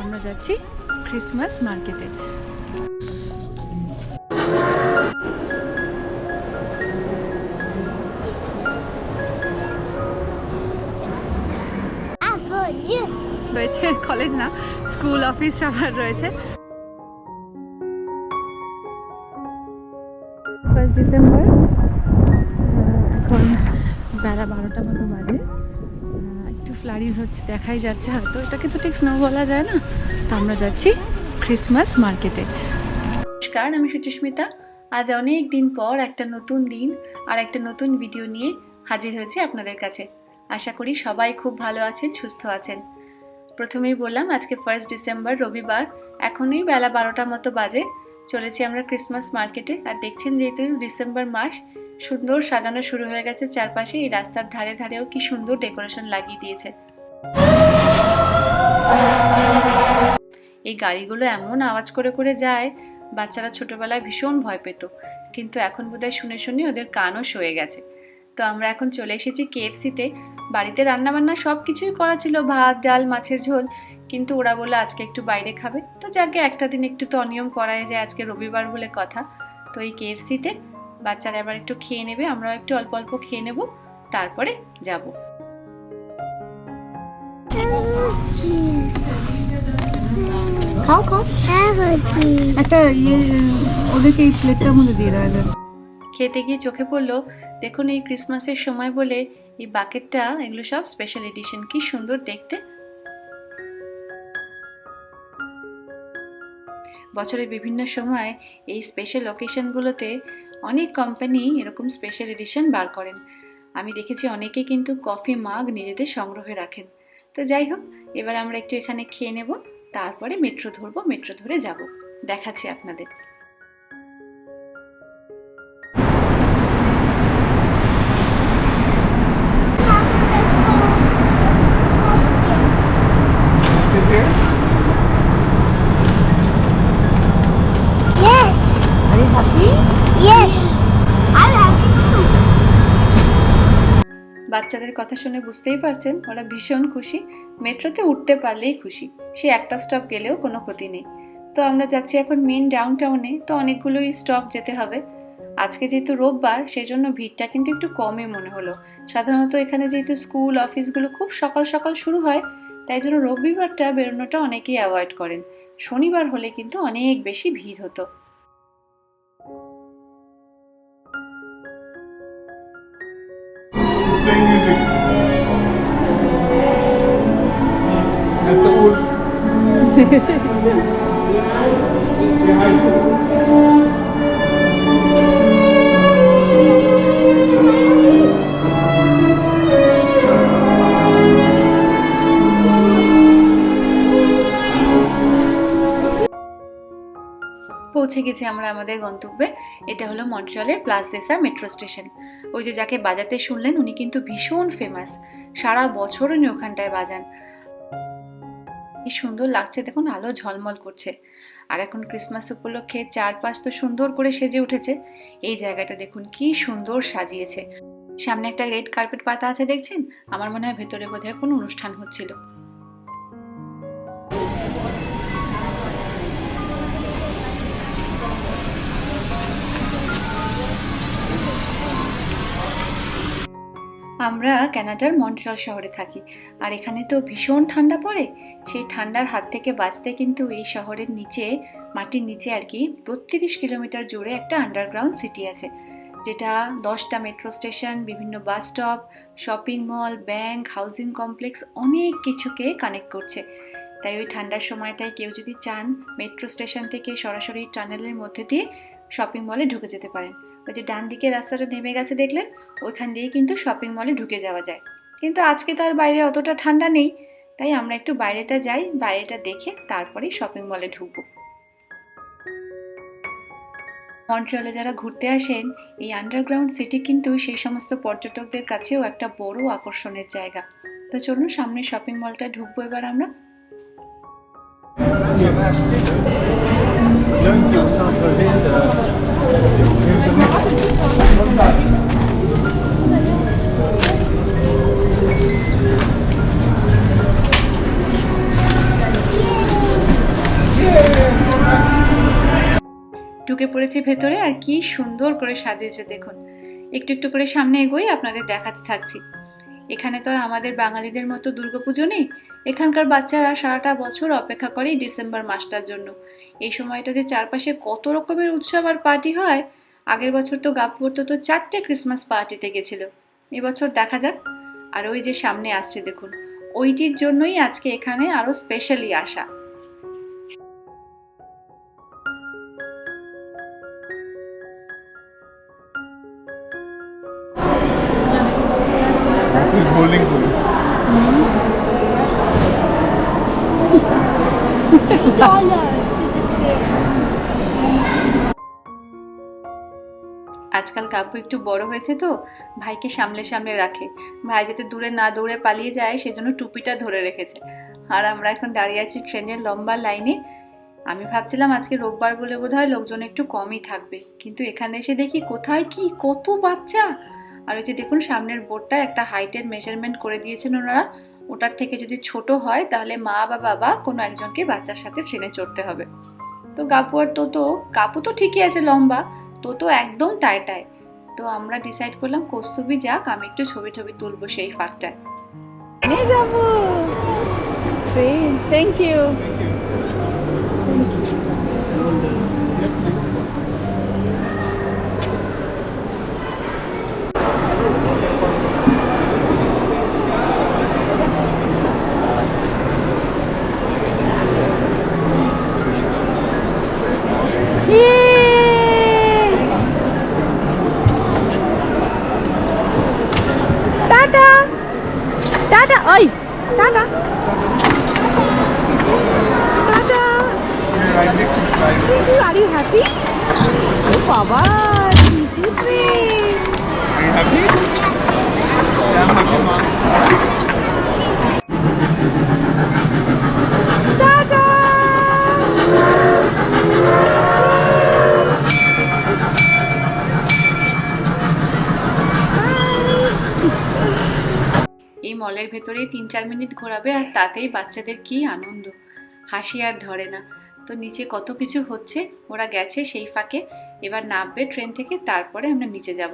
আমরা যাচ্ছি ক্রিসমাস মার্কেটে রয়েছে কলেজ না স্কুল অফিস সবার রয়েছে। ফার্স্ট ডিসেম্বর এখন বেলা বারোটা মতো বাজে। ফ্লারিজ হচ্ছে, দেখাই যাচ্ছে হয়তো। এটাকে তো ঠিক স্নো বলা যায় না। তো আমরা যাচ্ছি ক্রিসমাস মার্কেটে নমস্কার, আমি সুচিস্মিতা। আজ অনেক দিন পর একটা নতুন দিন আর একটা নতুন ভিডিও নিয়ে হাজির হয়েছি আপনাদের কাছে। আশা করি সবাই খুব ভালো আছেন, সুস্থ আছেন। প্রথমেই বললাম, আজকে ফার্স্ট ডিসেম্বর রবিবার। এখনই বেলা বারোটার মতো বাজে। চলেছি আমরা ক্রিসমাস মার্কেটে আর দেখছেন যেহেতু ডিসেম্বর মাস সুন্দর সাজানো শুরু হয়ে গেছে চারপাশে। এই রাস্তার ধারে ধারেও কি সুন্দর ডেকোরেশন লাগিয়ে দিয়েছে। এই গাড়িগুলো এমন আওয়াজ করে করে যায়, বাচ্চারা ছোটবেলায় ভীষণ ভয় পেত। কিন্তু এখন বোধহয় শুনে শুনে ওদের কানও সয়ে গেছে। তো আমরা এখন চলে এসেছি কেএফসিতে। বাড়িতে রান্নাবান্না সব কিছুই করা ছিল, ভাত, ডাল, মাছের ঝোল। কিন্তু ওরা বলল আজকে একটু বাইরে খাবে। তো যাকে একটা দিন একটু তো অনিয়ম করাই যায় আজকে রবিবার বলে কথা। তো এই কেএফসিতে বাচ্চারা এবার একটু খেয়ে নেবে আমরাও একটু অল্প অল্প খেয়ে নেব তারপরে যাব। খাও খাও. একটা ইয়ে ওদেরকে এই প্লেটটার মধ্যে দিয়ে দেওয়া যাবে খেতে গিয়ে চোখে পড়ল দেখুন এই ক্রিসমাসের সময় বলে এই বাকেটটা এগুলো সব স্পেশাল এডিশন কি সুন্দর দেখতে। বছরের বিভিন্ন সময় এই স্পেশাল অকেশনগুলোতে অনেক কোম্পানি এরকম স্পেশাল এডিশন বার করেন। আমি দেখেছি অনেকে কিন্তু কফি মাগ নিজেদের সংগ্রহে রাখেন। তো যাই হোক, এবার আমরা একটু এখানে খেয়ে নেব, তারপরে মেট্রো ধরবো মেট্রো ধরে যাব। দেখাচ্ছি আপনাদের। বাচ্চাদের কথা শুনে বুঝতেই পারছেন, ওরা ভীষণ খুশি। মেট্রোতে উঠতে পারলেই খুশি, সে একটা স্টপ গেলেও কোনো ক্ষতি নেই। তো আমরা যাচ্ছি এখন মেন ডাউন টাউনে তো অনেকগুলোই স্টপ যেতে হবে। আজকে যেহেতু রোববার সেই জন্য ভিড়টা কিন্তু একটু কমই মনে হলো। সাধারণত এখানে যেহেতু স্কুল অফিসগুলো খুব সকাল সকাল শুরু হয়, তাই জন্য রবিবারটা বেরোনোটা অনেকেই অ্যাভয়েড করেন। শনিবার হলে কিন্তু অনেক বেশি ভিড় হতো। পৌঁছে গেছি আমরা আমাদের গন্তব্যে। এটা হলো মন্ট্রিয়ালের প্লাস দেসা মেট্রো স্টেশন। ওই যে যাকে বাজাতে শুনলেন, উনি কিন্তু ভীষণ ফেমাস সারা বছর উনি ওখানটায় বাজান। কি সুন্দর লাগছে। দেখুন, আলো ঝলমল করছে। আর এখন ক্রিসমাস উপলক্ষে চারপাশ তো সুন্দর করে সেজে উঠেছে। এই জায়গাটা দেখুন, কি সুন্দর সাজিয়েছে। সামনে একটা রেড কার্পেট পাতা আছে, দেখছেন? আমার মনে হয় ভেতরে বোধহয় কোনো অনুষ্ঠান হচ্ছিল। আমরা কানাডার মন্ট্রিয়াল শহরে থাকি। আর এখানে তো ভীষণ ঠান্ডা পড়ে। সেই ঠান্ডার হাত থেকে বাঁচতে কিন্তু এই শহরের নিচে, মাটির নিচে আর কি বত্রিশ কিলোমিটার জুড়ে একটা আন্ডারগ্রাউন্ড সিটি আছে। যেটা দশটা মেট্রো স্টেশন বিভিন্ন bus stop shopping mall bank housing complex অনেক কিছুকে কানেক্ট করছে। তাই ওই ঠান্ডার সময়টায় কেউ যদি চান মেট্রো স্টেশন থেকে সরাসরি টানেলের মধ্যে দিয়ে শপিং মলে ঢুকে যেতে পারেন। ওই যে ডান দিকে রাস্তাটা নেমে গেছে দেখলেন, ওইখান দিয়ে কিন্তু শপিং মলে ঢুকে যাওয়া যায়। কিন্তু আজকে তার বাইরে অতটা ঠান্ডা নেই, তাই আমরা একটু বাইরেটা যাই, বাইরেটা দেখে তারপরেই শপিং মলে ঢুকবো। মন্ট্রিয়ালে যারা ঘুরতে আসেন, এই আন্ডারগ্রাউন্ড সিটি কিন্তু সেই সমস্ত পর্যটকদের কাছেও একটা বড় আকর্ষণের জায়গা। তো চলুন সামনে শপিং মলটা ঢুকবো এবার আমরা। ঢুকে পড়েছি ভেতরে আর কি সুন্দর করে সাজিয়েছে, দেখুন। একটু একটু করে সামনে এগোই, আপনাদের দেখাতে থাকছি। এখানে তো আর আমাদের বাঙালিদের মতো দুর্গাপুজো নেই। এখানকার বাচ্চারা সারাটা বছর অপেক্ষা করে ডিসেম্বর মাসটার জন্য। এই সময়টা যে চারপাশে কত রকমের উৎসব আর পার্টি হয়, আগের বছর তো গাপুর তো তো চারটে ক্রিসমাস পার্টিতে গেছিল। এবছর দেখা যাক। আর ওই যে সামনে আসছে, দেখুন। ওইটির জন্যই আজকে এখানে আরও স্পেশালি আসা। আজকাল কাকু একটু বড় হয়েছে তো, ভাইকে সামলে সামলে রাখে। ভাই যাতে দূরে না দৌড়ে পালিয়ে যায়, সেজন্য টুপিটা ধরে রেখেছে। আর আমরা এখন দাঁড়িয়ে আছি ট্রেনের লম্বা লাইনে। আমি ভাবছিলাম আজকে রোববার বলে বোধ হয় লোকজন একটু কমই থাকবে। কিন্তু এখানে এসে দেখি কোথায় কি, কত বাচ্চা! আর ওই যে দেখুন, সামনের বোর্ডটা একটা হাইটের মেজারমেন্ট করে দিয়েছেন ওনারা। ওটার থেকে যদি ছোট হয়, তাহলে মা বা বাবা কোনো একজনকে বাচ্চার সাথে ট্রেনে চড়তে হবে। তো গাপু আর তোতো কাপু তো ঠিকই আছে লম্বা, তোতো একদম টায় তো আমরা ডিসাইড করলাম কৌস্তুভি যাক, আমি একটু ছবি টবি তুলবো সেই ফাঁকটায়। নিয়ে যাব। Thank you tata Tata tata You're right next to the flight. জিজু আর ইউ হ্যাপি ও বাবা জিজু train Are you happy? Yeah, I'm happy, mom. মলের ভেতরেই তিন চার মিনিট ঘোরাবে আর তাতেই বাচ্চাদের কি আনন্দ। হাসি আর ধরে না। তো নিচে কত কিছু হচ্ছে, ওরা গেছে সেই ফাঁকে। এবার নামবে ট্রেন থেকে, তারপরে আমরা নিচে যাব।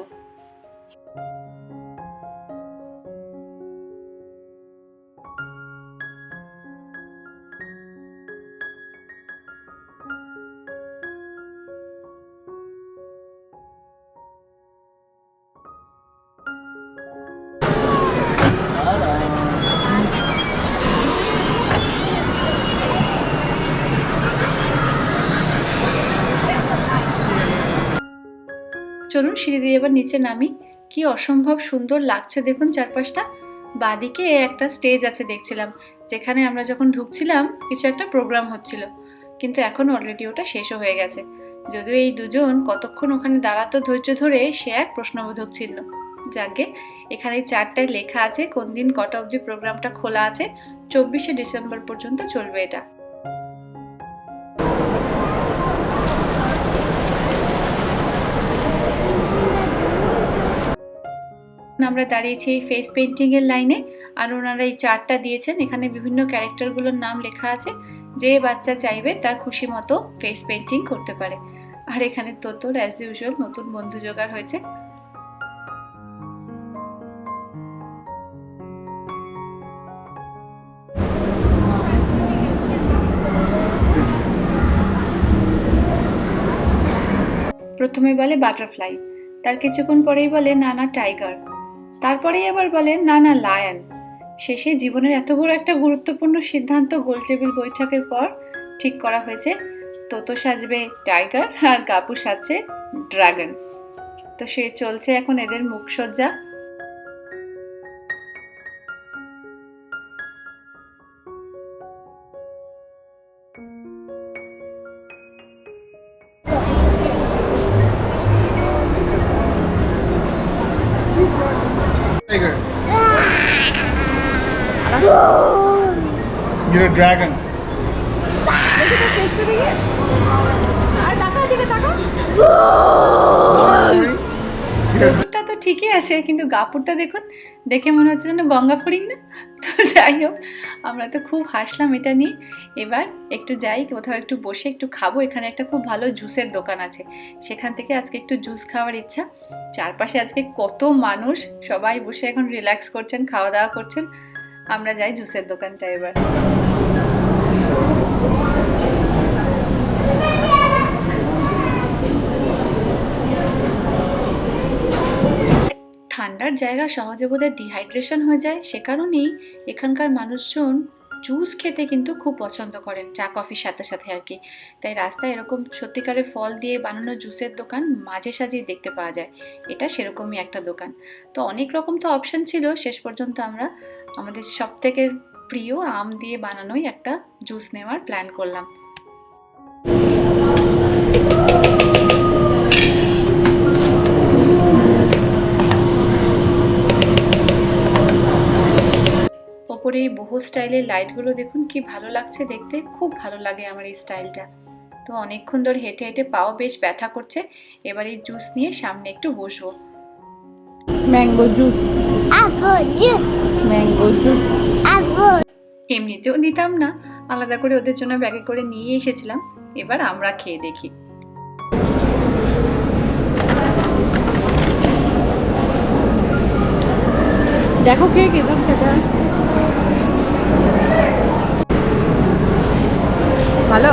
চলুন সিঁড়ি দিয়ে এবার নিচে নামি। কি অসম্ভব সুন্দর লাগছে দেখুন চারপাশটা। বাদিকে একটা স্টেজ আছে দেখছিলাম, যেখানে আমরা যখন ঢুকছিলাম, কিছু একটা প্রোগ্রাম হচ্ছিল। কিন্তু এখন অলরেডি ওটা শেষও হয়ে গেছে। যদিও এই দুজন কতক্ষণ ওখানে দাঁড়াতো ধৈর্য ধরে, সে এক প্রশ্নবোধক ছিল। যাকে এখানে চারটায় লেখা আছে কোন দিন কটা অবধি প্রোগ্রামটা খোলা আছে, চব্বিশে ডিসেম্বর পর্যন্ত চলবে এটা। আমরা দাঁড়িয়েছি এই ফেস পেন্টিংয়ের লাইনে আর ওনারা এই চার্টটা দিয়েছেন। এখানে বিভিন্ন ক্যারেক্টারগুলোর নাম লেখা আছে। যে বাচ্চা চাইবে তার খুশি মতো ফেস পেন্টিং করতে পারে। আর এখানে তোতোর অ্যাজ ইউজুয়াল নতুন বন্ধু জোগাড় হয়েছে। প্রথমে বলে বাটারফ্লাই তার কিছুক্ষণ পরেই বলে না না টাইগার তারপরেই আবার বলেন, না না, লায়ন। শেষে জীবনের এত বড় একটা গুরুত্বপূর্ণ সিদ্ধান্ত গোল টেবিল বৈঠকের পর ঠিক করা হয়েছে। তোতো সাজবে টাইগার আর গাপু সাজছে ড্রাগন। তো সে চলছে এখন এদের মুখসজ্জা। Dragon. তো ঠিকই আছে, কিন্তু গাপুরটা দেখুন, দেখে মনে হচ্ছে যেন গঙ্গা ফড়িং না। তো যাই হোক, আমরা তো খুব হাসলাম এটা নিয়ে। এবার একটু যাই, কোথাও একটু বসে একটু খাব। এখানে একটা খুব ভালো জুসের দোকান আছে। সেখান থেকে আজকে একটু জুস খাওয়ার ইচ্ছা। চারপাশে আজকে কত মানুষ, সবাই বসে এখন রিল্যাক্স করছেন, খাওয়া দাওয়া করছেন। আমরা যাই জুসের দোকানটা এবার। ঠান্ডার জায়গা সহজে বোধহয় ডিহাইড্রেশন হয়ে যায়, সে কারণেই এখানকার মানুষজন জুস খেতে কিন্তু খুব পছন্দ করেন, চা কফির সাথে সাথে আর কি। তাই রাস্তায় এরকম সত্যিকারের ফল দিয়ে বানানো জুসের দোকান মাঝে সাঝেই দেখতে পাওয়া যায়। এটা সেরকমই একটা দোকান। তো অনেক রকম তো অপশন ছিল, শেষ পর্যন্ত আমরা আমাদের সব থেকে প্রিয় আম দিয়ে বানানোই একটা জুস নেওয়ার প্ল্যান করলাম। ওপরে এই বহু স্টাইলের লাইটগুলো দেখুন, কি ভালো লাগছে দেখতে, খুব ভালো লাগে আমার এই স্টাইলটা। তো অনেকক্ষণ ধরে হেঁটে হেঁটে পাও বেশ ব্যথা করছে, এবার এই জুস নিয়ে সামনে একটু বসবো। Mango juice Apple juice. Mango juice Apple. এমনিতেও দিতাম না। আলাদা করে ওদের জন্য ব্যাগে করে নিয়ে এসেছিলাম। এবার আমরা খেয়ে দেখি। দেখো কে খেতে ভালো ভালো?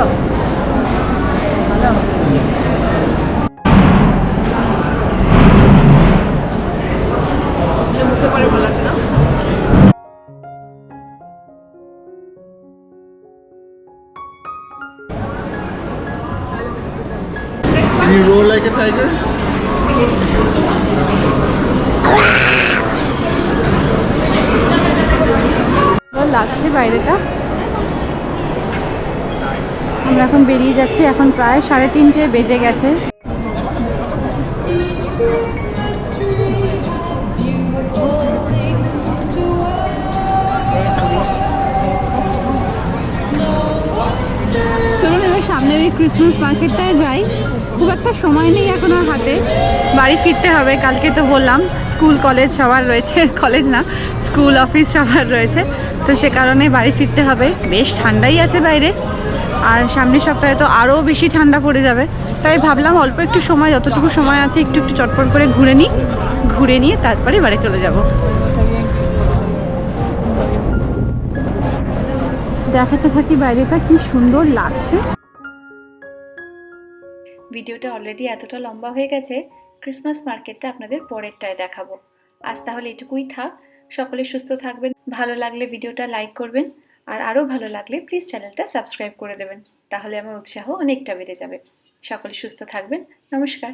Tiger? লাগছে বাইরেটা আমরা এখন বেরিয়ে যাচ্ছি এখন প্রায় সাড়ে তিনটে বেজে গেছে ক্রিসমাস মার্কেটটায় যাই। খুব একটা সময় নেই এখন আর হাতে। বাড়ি ফিরতে হবে, কালকে তো বললাম, স্কুল, কলেজ সবার রয়েছে, কলেজ না, স্কুল, অফিস সবার রয়েছে। তো সে কারণে বাড়ি ফিরতে হবে। বেশ ঠান্ডাই আছে বাইরে। আর সামনের সপ্তাহে তো আরও বেশি ঠান্ডা পড়ে যাবে। তাই ভাবলাম অল্প একটু সময়, যতটুকু সময় আছে, একটু একটু চটপট করে ঘুরে নিই। ঘুরে নিয়ে তারপরে বাড়ি চলে যাব। দেখাতে থাকি বাইরেটা, কি সুন্দর লাগছে। ভিডিওটা অলরেডি এতটা লম্বা হয়ে গেছে ক্রিসমাস মার্কেটটা আপনাদের পরেরটায় দেখাবো। আজ তাহলে এটুকুই থাক। সকলে সুস্থ থাকবেন, ভালো লাগলে ভিডিওটা লাইক করবেন, আর আরও ভালো লাগলে প্লিজ চ্যানেলটা সাবস্ক্রাইব করে দেবেন। তাহলে আমার উৎসাহ অনেকটা বেড়ে যাবে। সকলে সুস্থ থাকবেন। নমস্কার।